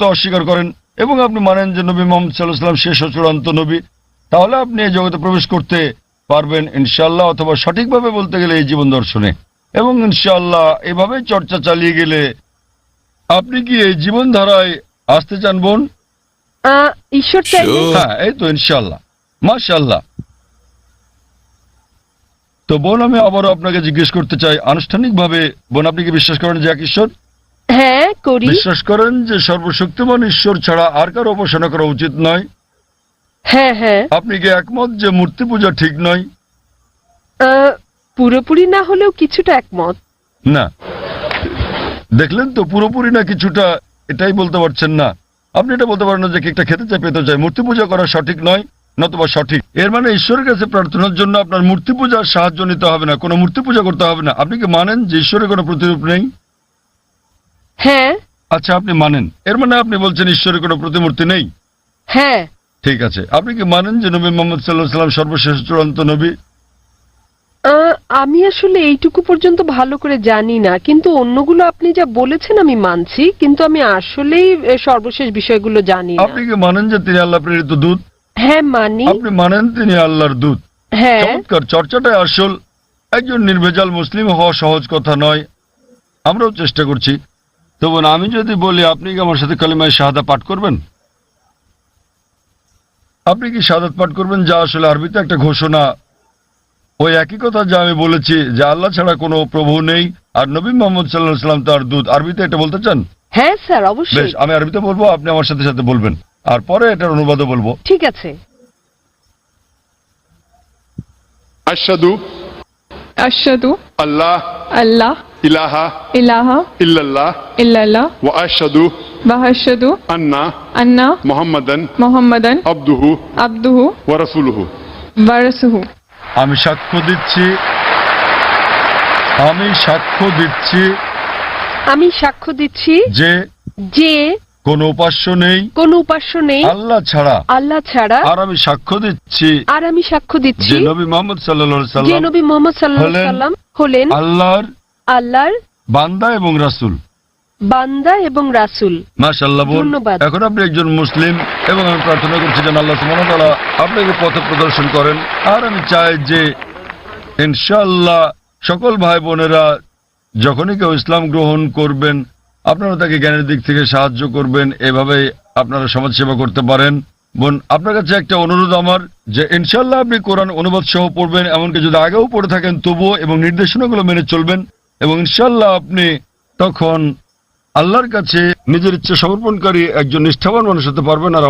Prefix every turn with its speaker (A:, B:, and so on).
A: অস্বীকার করেন এবং আপনি মানেন যে নবী মোহাম্মদ সাল্লাহ সাল্লাম শেষ ও চূড়ান্ত নবী তাহলে আপনি এই জগতে প্রবেশ করতে পারবেন ইনশাল্লাহ অথবা সঠিকভাবে বলতে গেলে এই জীবন দর্শনে। এবং ইনশাল্লাহ এভাবে চর্চা চালিয়ে গেলে আপনি কি এই জীবনধারায় আসতে চান বোন?
B: ঈশ্বর
A: হ্যাঁ এই তো ইনশাল্লাহ মাশাল্লাহ তো বোন আমি আবারও আপনাকে জিজ্ঞেস করতে চাই আনুষ্ঠানিকভাবে বোন আপনি কি বিশ্বাস করেন যে এক ঈশ্বর?
B: হ্যাঁ করি।
A: বিশ্বাস করেন যে সর্বশক্তিমান ঈশ্বর ছাড়া আর কারও উপাসনা করা উচিত নয়।
B: হ্যাঁ হ্যাঁ।
A: আপনি কি একমত যে মূর্তি পূজা ঠিক নয়?
B: আহ, পুরোপুরি না হলেও কিছুটা একমত।
A: না। দেখলেন তো পুরোপুরি না কিছুটা এটাই বলতে পারছেন না। আপনি এটা বলতে পারেন না যে কেকটা খেতে চাই পেতে চাই। মূর্তি পূজা করা সঠিক নয় নতুবা সঠিক। এর মানে ঈশ্বরের কাছে প্রার্থনার জন্য আপনার মূর্তি পূজার সাহায্য নিতে হবে না কোনো মূর্তি পূজা করতে হবে না। আপনি কি মানেন যে ঈশ্বরের কোনো প্রতিরূপ নেই?
B: হ্যাঁ।
A: আচ্ছা আপনি মানেন। এর মানে আপনি বলছেন ঈশ্বরের কোনো প্রতিমূর্তি নেই?
B: হ্যাঁ।
A: ঠিক আছে। আপনি কি মানেন যে নবী মোহাম্মদ সাল্লাহ সাল্লাম সর্বশেষ চূড়ান্ত নবী?
B: আমি আসলে এইটুকু পর্যন্ত ভালো করে জানি না কিন্তু অন্যগুলো আপনি যা বলেছেন আমি মানছি কিন্তু আমি আসলেই সর্বশেষ বিষয়গুলো জানি না।
A: আপনি কি মানেন যে তিনি আল্লাহ প্রেরিত দূত?
B: হ্যাঁ মানি।
A: আপনি মানেন তিনি আল্লাহর দূত।
B: হ্যাঁ।
A: চমৎকার। চর্চাটাই আসল। একজন নির্ভেজাল মুসলিম হওয়া সহজ কথা নয়। আমরাও চেষ্টা করছি। তো বোন আমি যদি বলি আপনি কি আমার সাথে কালিমায় শাহাদা পাঠ করবেন? আপনি কি শাহাদাত পাঠ করবেন? যা আসলে আরবিতে একটা ঘোষণা। ওই একই কথা যা আমি বলেছি যে আল্লাহ ছাড়া কোনো প্রভু নেই। আর নবী মোহাম্মদ সাল্লাহ সাল্লাম তার দূত। আরবিতে এটা বলতে চান?
B: হ্যাঁ স্যার
A: বেশ
B: অবশ্যই
A: আমি আরবিতে বলব আপনি আমার সাথে সাথে বলবেন। আর পরে এটার অনুবাদও বলব।
B: ঠিক আছে।
C: আশহাদু
D: আশহাদু
C: আল্লাহ
D: আল্লাহ
C: ইলাহা
D: ইলাহা
C: ইল্লাল্লাহ
D: ইল্লাল্লাহ
C: ওয়া আশহাদু
D: ওয়া আশহাদু
C: আন্না
D: আন্না
C: মুহাম্মাদান
D: মুহাম্মাদান
C: আবদুহু
D: আবদুহু
C: ওয়া রাসূলুহু
D: ওয়া রাসূলুহু
A: আমি সাক্ষ্য দিচ্ছি। আমি সাক্ষ্য দিচ্ছি
B: আমি সাক্ষ্য দিচ্ছি
A: যে
B: যে
A: কোনো উপাস্য নেই।
B: কোন উপাস্য নেই।
A: আল্লাহ ছাড়া।
B: আল্লাহ ছাড়া।
A: আর আমি সাক্ষ্য দিচ্ছি
B: আর আমি সাক্ষ্য দিচ্ছি
A: যে নবী মোহাম্মদ সাল্লাহ
B: যে
A: সাল্লাম
B: নবী মোহাম্মদ সাল্লাহ সাল্লাম হলেন
A: আল্লাহর
B: আল্লাহর
A: বান্দা এবং রাসুল।
B: বান্দা এবং রাসূল।
A: মাশাআল্লাহ বোন
B: ধন্যবাদ।
A: এখন আপনি একজন মুসলিম এবং আমি প্রার্থনা করছি যেন আল্লাহ সুবহানাহু ওয়া তাআলা আপনাকে পথ প্রদর্শন করেন। আর আমি চাই যে ইনশাআল্লাহ সকল ভাই বোনেরা যখনই কেউ ইসলাম গ্রহণ করবেন আপনারা তাকে জ্ঞানের দিক থেকে সাহায্য করবেন এভাবে আপনারা সমাজসেবা করতে পারেন। বোন আপনার কাছে একটা অনুরোধ আমার যে ইনশাল্লাহ আপনি কোরআন অনুবাদ সহ পড়বেন এমনকি যদি আগেও পড়ে থাকেন তবুও এবং নির্দেশনাগুলো মেনে চলবেন। এবং ইনশাল্লাহ আপনি তখন আল্লাহর কাছে নিজের ইচ্ছে সমর্পণকারী একজন নিষ্ঠাবান মানুষ হতে পারবেন আর